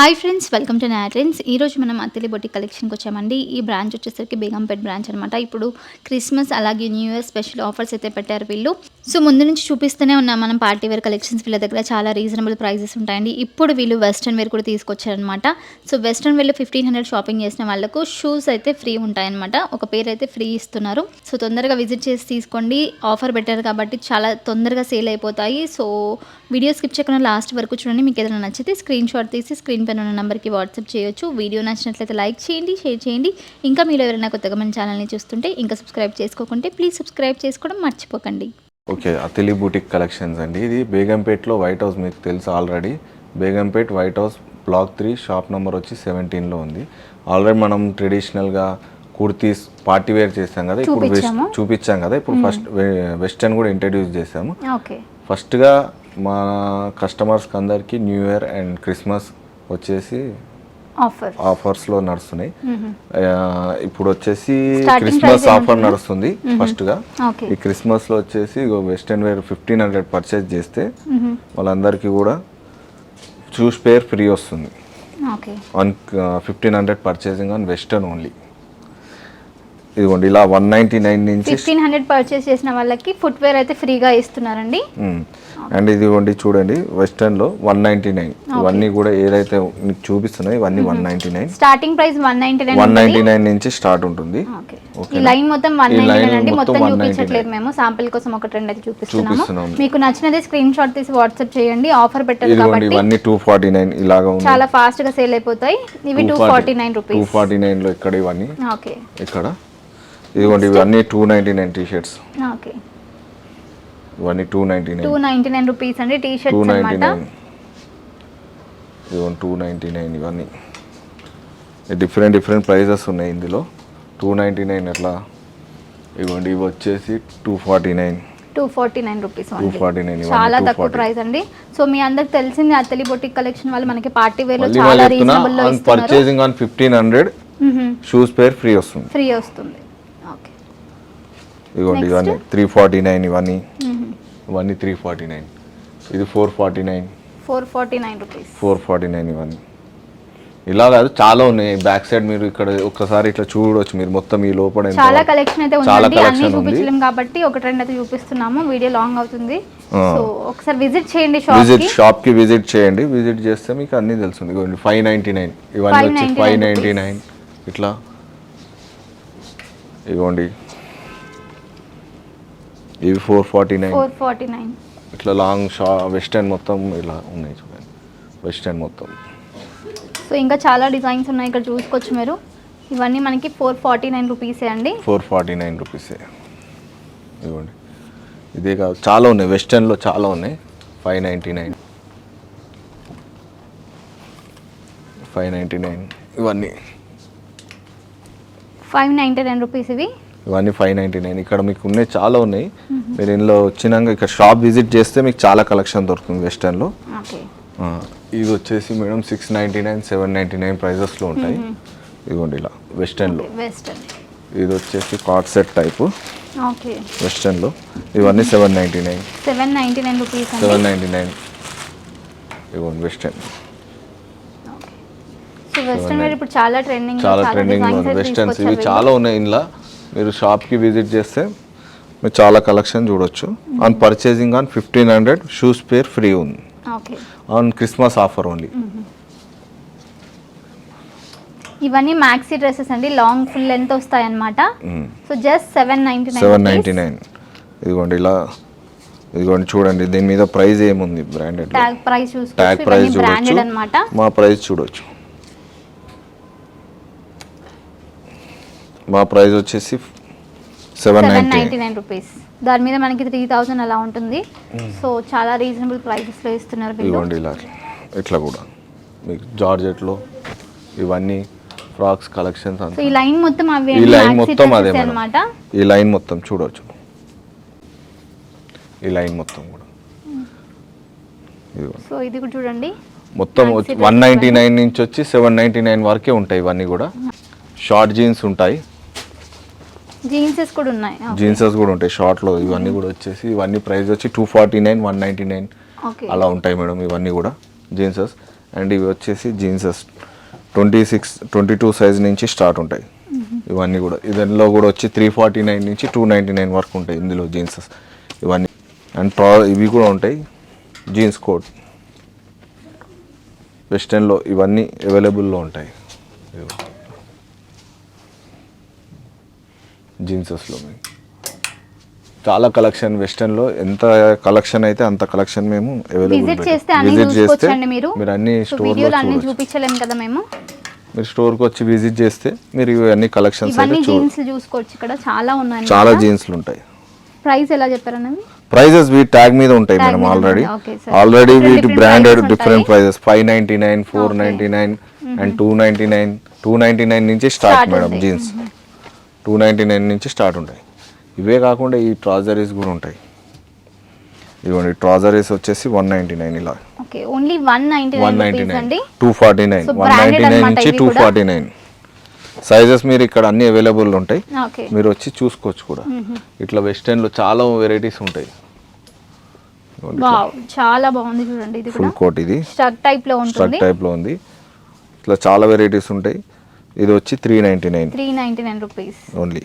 Hi friends welcome to నాట్రెన్స్ ఈరోజు మనం అత్తిలి బొటిక్ కలెక్షన్కి వచ్చామండి. ఈ బ్రాంచ్ వచ్చేసరికి బేగంపేట్ బ్రాంచ్ అనమాట ఇప్పుడు క్రిస్మస్ అలాగే న్యూ ఇయర్ స్పెషల్ ఆఫర్స్ అయితే పెట్టారు వీళ్ళు. సో ముందు నుంచి చూపిస్తూనే ఉన్నాం మనం పార్టీ వేర్ కలెక్షన్స్ వీళ్ళ దగ్గర చాలా రీజనబుల్ ప్రైజెస్ ఉంటాయండి. ఇప్పుడు వీళ్ళు వెస్ట్రన్ వేర్ కూడా తీసుకొచ్చారనమాట సో వెస్ట్రన్ వేర్లో ఫిఫ్టీన్ హండ్రెడ్ షాపింగ్ చేసిన వాళ్ళకు షూస్ అయితే ఫ్రీ ఉంటాయన్నమాట. ఒక పేరు అయితే ఫ్రీ ఇస్తున్నారు. సో తొందరగా విజిట్ చేసి తీసుకోండి. ఆఫర్ పెట్టారు కాబట్టి చాలా తొందరగా సేల్ అయిపోతాయి. సో వీడియో స్కిప్ చేయకుండా లాస్ట్ వరకు చూడండి. మీకు ఏదైనా నచ్చితే స్క్రీన్ షాట్ తీసి స్క్రీన్ పైన ఉన్న నెంబర్కి వాట్సాప్ చేయొచ్చు. వీడియో నచ్చినట్లయితే లైక్ చేయండి షేర్ చేయండి. ఇంకా మీరు ఎవరైనా కొత్తగా మన ఛానల్ని చూస్తుంటే ఇంకా సబ్స్క్రైబ్ చేసుకోకుంటే ప్లీజ్ సబ్స్క్రైబ్ చేసుకోవడం మర్చిపోకండి. ఓకే అతిలి బూటిక్ కలెక్షన్స్ అండి. ఇది బేగంపేట్లో వైట్ హౌస్ మీకు తెలుసు already. Begumpet White House block three shop number వచ్చి సెవెంటీన్లో ఉంది. ఆల్రెడీ మనం ట్రెడిషనల్గా కుర్తీస్ పార్టీ వేర్ చేసాం కదా ఇప్పుడు. చూపించాం కదా ఇప్పుడు ఫస్ట్ వెస్టర్న్ కూడా ఇంట్రడ్యూస్ చేసాము ఫస్ట్గా మా కస్టమర్స్కి అందరికీ న్యూ ఇయర్ అండ్ క్రిస్మస్ వచ్చేసి ఆఫర్స్లో నడుస్తున్నాయి. ఇప్పుడు వచ్చేసి క్రిస్మస్ ఆఫర్ నడుస్తుంది ఫస్ట్గా. ఈ క్రిస్మస్లో వచ్చేసి western wear fifteen hundred purchase చేస్తే వాళ్ళందరికీ కూడా చూస్ పేర్ ఫ్రీ వస్తుంది. On fifteen hundred purchasing on western only. ఇదిగోండి ఇలా వన్ నైంటీ నైన్ నుంచి ఫిఫ్టీన్ హండ్రెడ్ పర్చేస్ చేసిన వాళ్ళకి ఫుట్వేర్ అయితే ఫ్రీగా ఇస్తున్నారండి. అండ్ ఇదిగోండి చూడండి వెస్టర్న్లో వన్ నైంటీ నైన్ ఇవన్నీ కూడా ఏదైతే మీకు చూపిస్తున్నాయో ఇవన్నీ one ninety nine starting price one ninety nine one ninety nine నుంచి స్టార్ట్ ఉంటుంది. ఈ లైన్ మొత్తం వన్ నైన్టీ నైన్ అండి. మొత్తం మొత్తం 199. చూపించట్లేదు మేము. శాంపిల్ కోసం ఒక ట్రెండ్ అయితే చూపిస్తున్నాము. మీకు నచ్చినది స్క్రీన్ షాట్ తీసి వాట్సాప్ చేయండి. ఆఫర్ పెట్టారు కాబట్టి ఇవన్నీ టూ ఫార్టీ నైన్ ఇలాగా చాలా ఫాస్ట్గా సేల్ అయిపోతాయి. ఇవి two forty nine two rupees forty నైన్లో ఇక్కడ ఇవన్నీ. ఓకే. ఇక్కడ. ఇదిగోండి ఇవన్నీ two ninety nine T shirts okay. ఇవన్నీ two ninety two nine ninety nine rupees అండి టీ టూ షర్ట్స్ నైంటీ అనమాట నైన్ ఇదిగోండి టూ నైంటీ నైన్ ఇవన్నీ డిఫరెంట్ డిఫరెంట్ ప్రైజెస్ ఉన్నాయి ఇందులో. టూ నైంటీ నైన్ ఎట్లా? ఇవ్వండి ఇవి వచ్చేసి two forty nine two forty nine rupees two forty nine చాలా టూ తక్కువ ప్రైస్ అండి. సో మీ అందరికి తెలిసింది అత్తలి బొటిక్ కలెక్షన్ వాళ్ళు మనకి పార్టీ వేర్ చాలా రీజనబుల్లో ఆన్ ఇస్తున్నారు. Purchasing on fifteen hundred shoes pair free వస్తుంది. ఫ్రీ వస్తుంది. ఇదిగోండి. ఇవన్నీ. త్రీ ఫార్టీ నైన్ ఇవన్నీ ఇవన్నీ త్రీ ఫార్టీ నైన్ ఇది four forty nine four forty nine rupees four forty nine ఇవన్నీ. ఇలా కాదు చాలా ఉన్నాయి. బ్యాక్ సైడ్ మీరు ఇక్కడ ఒక్కసారి ఇట్లా చూడవచ్చు మీరు. మొత్తం ఈ లోపల చాలా కలెక్షన్ అయితే ఉందండి. అన్ని ఉంది. చూపించలేం కాబట్టి ఒక ట్రెండ్ అయితే చూపిస్తున్నాము. వీడియో లాంగ్ అవుతుంది. సో ఒకసారి విజిట్ చేయండి షాప్ విజిట్ షాప్కి విజిట్ చేయండి. విజిట్ చేస్తే మీకు అన్ని తెలుస్తుంది. నైంటీ నైన్ ఇవన్నీ వచ్చి 599 ఫైవ్ నైంటీ నైన్ ఇట్లా. ఇదిగోండి ఇవి four forty nine four forty nine ఇట్లా లాంగ్ షా వెస్టర్న్ మొత్తం ఇలా ఉన్నాయి చూడండి. వెస్టర్న్ మొత్తం. సో ఇంకా చాలా డిజైన్స్ ఉన్నాయి ఇక్కడ చూసుకోవచ్చు మీరు. ఇవన్నీ మనకి ఫోర్ ఫార్టీ నైన్ రూపీసే అండి. ఫోర్ ఫార్టీ నైన్ రూపీసే ఇవ్వండి ఇదే కాదు చాలా ఉన్నాయి. వెస్టర్న్లో చాలా ఉన్నాయి. Five ninety nine five ninety nine ఇవన్నీ. ఫైవ్ నైంటీ నైన్ రూపీస్ ఇవి. ఇవన్నీ ఫైవ్ నైంటీ నైన్ ఇక్కడ మీకు ఉన్నాయి చాలా ఉన్నాయి. మీరు ఇందులో వచ్చినాక ఇక్కడ షాప్ విజిట్ చేస్తే మీకు చాలా కలెక్షన్ దొరుకుతుంది వెస్టర్న్లో ఇది వచ్చేసి madam six ninety nine seven ninety nine ప్రైజెస్లో ఉంటాయి. ఇదిగోండి ఇలా వెస్టర్న్లో వెస్టర్న్ ఇది వచ్చేసి కార్డ్ సెట్ టైపు వెస్టర్న్లో ఇవన్నీ seven ninety nine seven ninety nine rupees seven ninety nine ఇవ్వండి వెస్టర్న్ సో వెస్టర్న్ వేర్ ఇప్పుడు చాలా ట్రెండింగ్ చాలా ట్రెండింగ్ వెస్టర్న్స్ ఇవి చాలా ఉన్నాయి ఇందులో. మీరు షాప్కి విజిట్ చేస్తే మీరు చాలా కలెక్షన్ చూడొచ్చు. On purchasing on fifteen hundred shoes pair free ఉంది. ఆన్ క్రిస్మస్ ఆఫర్ ఓన్లీ ఇవన్నీ మ్యాక్సీ డ్రెస్సెస్ అండి. లాంగ్ ఫుల్ లెంత్ వస్తాయి అన్నమాట so just seven ninety nine seven ninety nine ఇదిగోండి ఇలా ఇదిగోండి చూడండి దీని మీద ప్రైస్ ఏముంది branded tag price tag price చూడొచ్చు. అన్నమాట. మా ప్రైస్ చూడొచ్చు. మా ప్రైస్ వచ్చేసి seven seven ninety ninety nine rupees దాని మీద మనకి త్రీ థౌసండ్ అలా ఉంటుంది. సో చాలా రీజనబుల్ ప్రైసెస్లో ఇస్తున్నారు ఇదిగోండి ఇలా. ఇట్లా కూడా. మీకు జార్జెట్లో ఇవన్నీ ఫ్రాక్స్ కలెక్షన్స్ అంతా. ఈ లైన్ మొత్తం అవి ఈ లైన్ మొత్తం అదే మేడం అనమాట ఈ లైన్ మొత్తం చూడవచ్చు ఈ లైన్ మొత్తం కూడా. సో ఇది కూడా చూడండి. మొత్తం వన్ నైంటీ నైన్ నుంచి వచ్చి సెవెన్ నైంటీ నైన్ వరకే ఉంటాయి ఇవన్నీ కూడా. షార్ట్ జీన్స్ ఉంటాయి. జీన్సెస్ కూడా ఉన్నాయి. జీన్సెస్ కూడా ఉంటాయి షార్ట్లో ఇవన్నీ కూడా వచ్చేసి ఇవన్నీ ప్రైస్ వచ్చి two forty nine one ninety nine అలా ఉంటాయి మేడం ఇవన్నీ కూడా జీన్సెస్. అండ్ ఇవి వచ్చేసి jeans. Twenty six twenty two size నుంచి స్టార్ట్ ఉంటాయి. ఇవన్నీ కూడా. ఇదన్లో కూడా వచ్చి త్రీ ఫార్టీ నైన్ నుంచి టూ నైంటీ నైన్ వరకు ఉంటాయి ఇందులో జీన్సెస్. ఇవన్నీ. అండ్ ట్రా ఇవి కూడా ఉంటాయి జీన్స్ కోట్. వెస్టర్న్లో ఇవన్నీ అవైలబుల్లో ఉంటాయి. జీన్సెస్లో మీకు చాలా కలెక్షన్ వెస్టర్న్లో ఎంత కలెక్షన్ అయితే అంత కలెక్షన్ మేము విజిట్ చేస్తే అన్ని చూసుకోవచ్చండి మీరు. మీరు అన్ని సో స్టోర్లో వీడియోలో అన్ని చూడొచ్చు. చూపించలేము కదా మేము? మీరు స్టోర్కి వచ్చి విజిట్ చేస్తే మీరు ఇవన్నీ కలెక్షన్స్ అయితే జీన్స్ చూసుకోవచ్చు ఇక్కడ. చాలా ఉన్నాయి చాలా జీన్స్లు ఉంటాయి. ప్రైస్ ఎలా చెప్పారన్నది? ప్రైజెస్ వీ ట్యాగ్ మీద ఉంటాయి మేడం ఆల్రెడీ. ఆల్రెడీ వీటి branded different. Prices five ninety nine four ninety nine and two ninety nine two ninety nine నుంచి start madam. Jeans. Two ninety nine నుంచి స్టార్ట్ ఉంటాయి. ఇవే కాకుండా ఈ ట్రాజరీస్ కూడా ఉంటాయి. ఇదిగోండి ట్రాజరీస్ వచ్చేసి వన్ నైంటీ నైన్ ఇలా. Okay only one ninety one nine. Ninety rupees nine two forty nine. One branded ninety nine నుంచి టూ? Forty nine. సైజెస్ మీరు ఇక్కడ అన్ని అవైలబుల్ ఉంటాయి. మీరు వచ్చి చూసుకోవచ్చు కూడా. ఇట్లా వెస్టర్న్లో చాలా వెరైటీస్ ఉంటాయి. చాలా బాగుంది చూడండి ఇది ఫుల్ కోట్ ఇది. స్ట్రక్ టైప్లో స్ట్రక్ ఉంటుంది టైప్లో ఉంది. ఇట్లా చాలా వెరైటీస్ ఉంటాయి. ఇది వచ్చి three ninety nine three ninety nine rupees only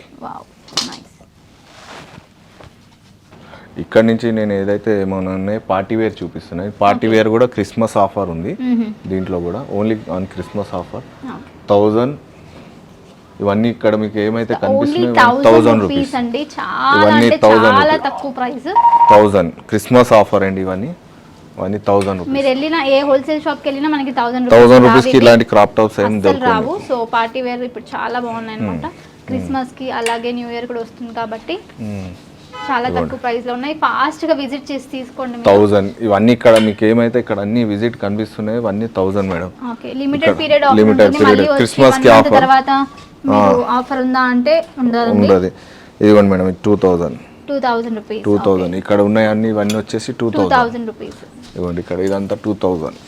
ఇక్కడ నుంచి నేను ఏదైతే ఏమన్నా పార్టీ వేర్ చూపిస్తున్నాయి పార్టీ వేర్ కూడా క్రిస్మస్ ఆఫర్ ఉంది. దీంట్లో కూడా only on Christmas offer thousand ఇవన్నీ ఇక్కడ మీకు ఏమైతే కనిపిస్తున్నాయి థౌజండ్ రూపీస్ ఇవన్నీ అంటే 1000 చాలా రూపీస్. తక్కువ ప్రైస్ థౌజండ్ క్రిస్మస్ ఆఫర్ అండి ఇవన్నీ. ఇవన్నీ థౌజండ్ రూపీస్ మీరు వెళ్ళిన ఏ హోల్సేల్ షాప్కి వెళ్ళినా మనకి థౌసండ్ థౌజండ్ రూపీస్కి ఇలాంటి క్రాప్ టాప్స్ ఏం రావు. సో పార్టీ వేర్ ఇప్పుడు చాలా బాగున్నాయి అనమాట క్రిస్మస్కి అలాగే న్యూ ఇయర్ కూడా వస్తుంది కాబట్టి చాలా తక్కువ ప్రైస్లో ఉన్నాయి. ఫాస్ట్గా విజిట్ చేసి తీసుకోండి థౌజండ్ ఇవన్నీ ఇక్కడ మీకు ఏమైతే ఇక్కడ అన్ని విజిట్ కనిపిస్తున్నాయి ఇవన్నీ thousand madam okay limited period offer. వచ్చి Christmas one కి offer. తర్వాత ఆఫర్ ఉందా అంటే ఉండదు. ఇదిగోండి madam two thousand two thousand rupees two thousand ఇక్కడ ఉన్నాయి అన్ని ఇవన్నీ వచ్చేసి two two thousand thousand rupees ఇదిగోండి ఇక్కడ ఇదంతా టూ థౌజండ్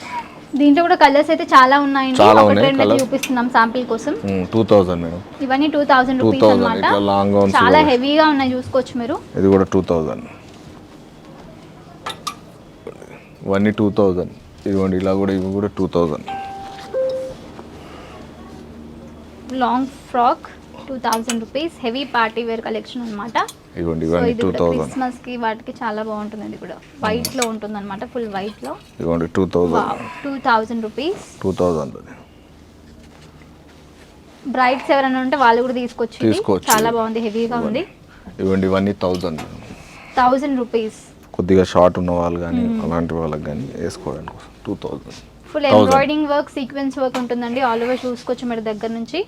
దీంట్లో కూడా కలర్స్ అయితే చాలా ఉన్నాయండి. చాలా ఉన్నాయి. చూపిస్తున్నాం శాంపిల్ కోసం. Two thousand madam. ఇవన్నీ టూ థౌసండ్ టూ రూపీస్ అనమాట ఇట్లా లాంగ్ గౌన్స్ చాలా హెవీగా ఉన్నాయి చూసుకోవచ్చు మీరు. ఇది కూడా టూ థౌజండ్ ఇవన్నీ టూ థౌజండ్ ఇదిగోండి ఇలా కూడా ఇవి కూడా two thousand long frock two thousand rupees heavy party wear collection అనమాట ఇదిగోండి ఇవన్నీ టూ థౌజండ్ క్రిస్మస్కి వాటికి చాలా బాగుంటుంది ఇది కూడా. వైట్లో ఉంటుంది అనమాట ఫుల్ వైట్లో ఇదిగోండి two thousand two thousand rupees two thousand brides ఎవరైనా ఉంటే వాళ్ళు కూడా తీసుకోవచ్చు ఇది. తీసుకోవచ్చు. చాలా బాగుంది హెవీగా ఉంది. ఇవ్వండి ఇవన్నీ థౌజండ్ థౌసండ్ రూపీస్ కొద్దిగా షార్ట్ ఉన్న వాళ్ళు కానీ అలాంటి వాళ్ళకి కానీ వేసుకోవడానికి. Two thousand full. Embroiding work sequence work ఉంటుందండి ఆల్ ఓవర్ చూసుకోవచ్చు మీరు దగ్గర నుంచి.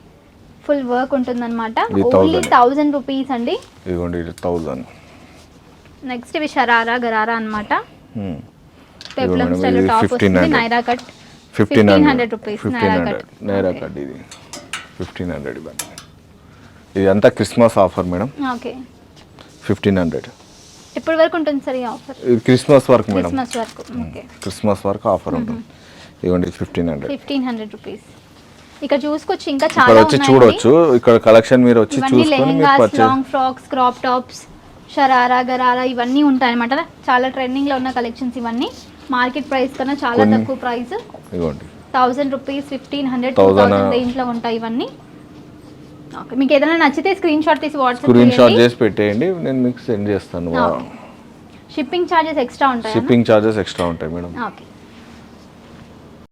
ఫుల్ వర్క్ ఉంటుందన్నమాట. ఓన్లీ 1000. థౌజండ్ రూపీస్ అండి. ఇదిగోండి ఇది థౌజండ్ నెక్స్ట్ ఇవి షరారా గరారా అనమాట పెప్లం స్టైల్ టాప్ 1500. వస్తుంది Naira cut fifteen hundred rupees Naira cut Naira cut ఇది. ఫిఫ్టీన్ హండ్రెడ్ ఇవన్నీ ఇది అంతా Christmas offer madam okay fifteen hundred ఎప్పటి వరకు ఉంటుంది సార్ ఈ ఆఫర్ ఇది క్రిస్మస్ వర్క్ మేడం క్రిస్మస్ వరకు ఓకే క్రిస్మస్ వరకు ఆఫర్ ఉంటుంది. ఇదిగోండి fifteen hundred fifteen hundred rupees ఇక్కడ చూసుకోవచ్చు ఇంకా చాలా వచ్చి చూడొచ్చు. ఇక్కడ కలెక్షన్ మీరు వచ్చి చూసుకొని long frocks crop tops sharara gharara ఇవన్నీ ఉంటాయి అనమాట చాలా ట్రెండింగ్లో ఉన్న కలెక్షన్స్ ఇవన్నీ. మార్కెట్ ప్రైస్ కన్నా చాలా తక్కువ price. Thousand rupees fifteen hundred two 1000 thousand రేంజ్లో ఉంటాయి ఇవన్నీ. మీకు ఏదైనా నచ్చితే స్క్రీన్ షాట్ తీసి వాట్సాప్ స్క్రీన్ షాట్ చేసి పెట్టేయండి. నేను మీకు సెండ్ చేస్తాను. షిప్పింగ్ ఛార్జెస్ ఎక్స్ట్రా ఉంటాయి? షిప్పింగ్ ఛార్జెస్ ఎక్స్ట్రా ఉంటాయి మేడం ఓకే.